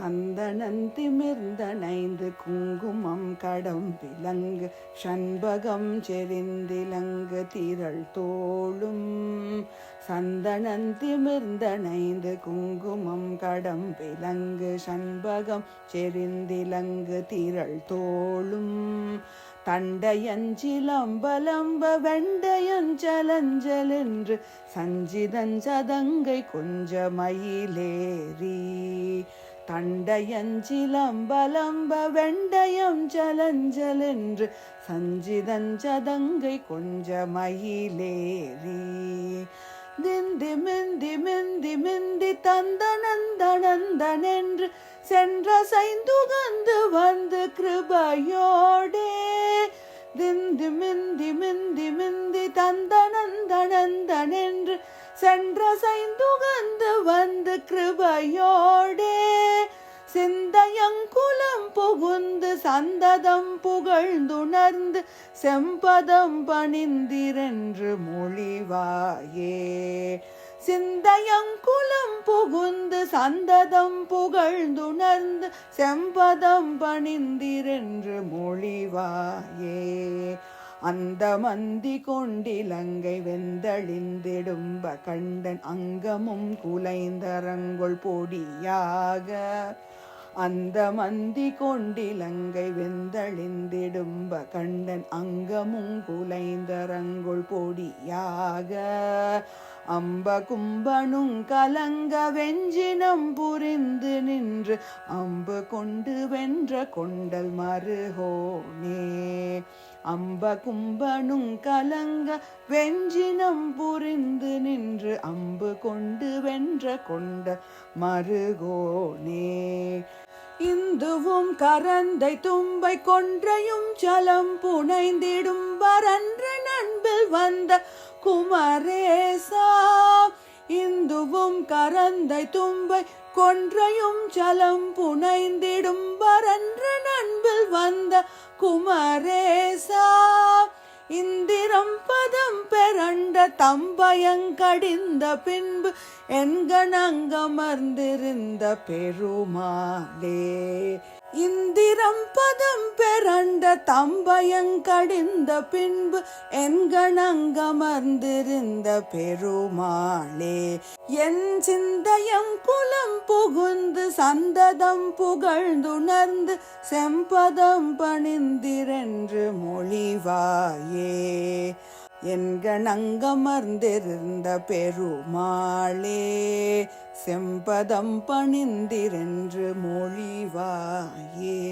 சந்தனன் திமிர்ந்தனைந்து குங்குமம் கடம் விலங்கு சண்பகம் செறிந்திலங்கு திரள் தோளும். சந்தனன் திமிர்ந்தனைந்து குங்குமம் கடம் விலங்கு சண்பகம் செறிந்திலங்கு திரள் தோளும். தண்டையஞ்சிலம்பலம்ப வெண்டையஞ்சலஞ்சலென்று சஞ்சிதஞ்சதங்கை கொஞ்சமயிலேறி தண்டையஞ்சிலம்பலம்ப வெண்டயம் ஜலஞ்சலென்று சஞ்சிதஞ்சதங்கை கொஞ்ச மயிலேறி. திந்தி மிந்தி மிந்தி மிந்தி தந்தனந்தனந்தனென்று சென்ற சைந்துகந்து வந்து கிருபையோடே. திந்தி மிந்தி மிந்தி மிந்தி தந்தனந்தனந்தனென்று சென்ற சைந்துகந்து வந்து கிருபையோடே. சிந்தையங்குலம் புகுந்து சந்ததம் புகழ்ந்துணர்ந்து செம்பதம் பணிந்திரென்று மொழிவாயே. சிந்தையங்குலம் புகுந்து சந்ததம் புகழ்ந்துணர்ந்து செம்பதம் பணிந்திரென்று மொழிவாயே. அந்த மந்தி கொண்டிலங்கை வெந்தழிந்திடும்ப கண்டன் அங்கமும் குலைந்தரங்கொள் பொடியாக. அந்த மந்தி கொண்டிலங்கை வெந்தழிந்திடும்ப கண்டன் அங்கமும் குலைந்தரங்கொள் பொடியாக. அம்ப கும்பனும் கலங்க வெஞ்சினம் புரிந்து நின்று அம்பு கொண்டு வென்ற கொண்டல் மருகோனே. அம்ப கும்பனும் கலங்க வெஞ்சினம் புரிந்து நின்று அம்பு கொண்டு வென்ற கொண்ட மருகோனே. இந்துவும் கரந்தை தும்பை கொன்றையும் சலம் புனைந்திடும் வரன்று நண்பில் வந்த குமரேசா. இந்துவும் கரந்தை தும்பை கொன்றையும் சலம் புனைந்திடும் வரன்று நண்பில் வந்த குமரேசா இந்திரம் பதம் பெறண்ட தம்பயங்கடிந்த பின்பு என்கணங்கமர்ந்திருந்த பெருமாளே. இந்திரம் பதம் பெறண்ட தம்பயங்கடிந்த பின்பு என்கணங்கமர்ந்திருந்த பெருமாளே என் சிந்தயம் குலம் புகுந்து சந்ததம் புகழ்ந்துணர்ந்து செம்பதம் பணிந்திரென்று மொழிவாயே. என்கணங்கமர்ந்திருந்த பெருமாளே செம்பதம் பணிந்திரென்று மொழிவாயே.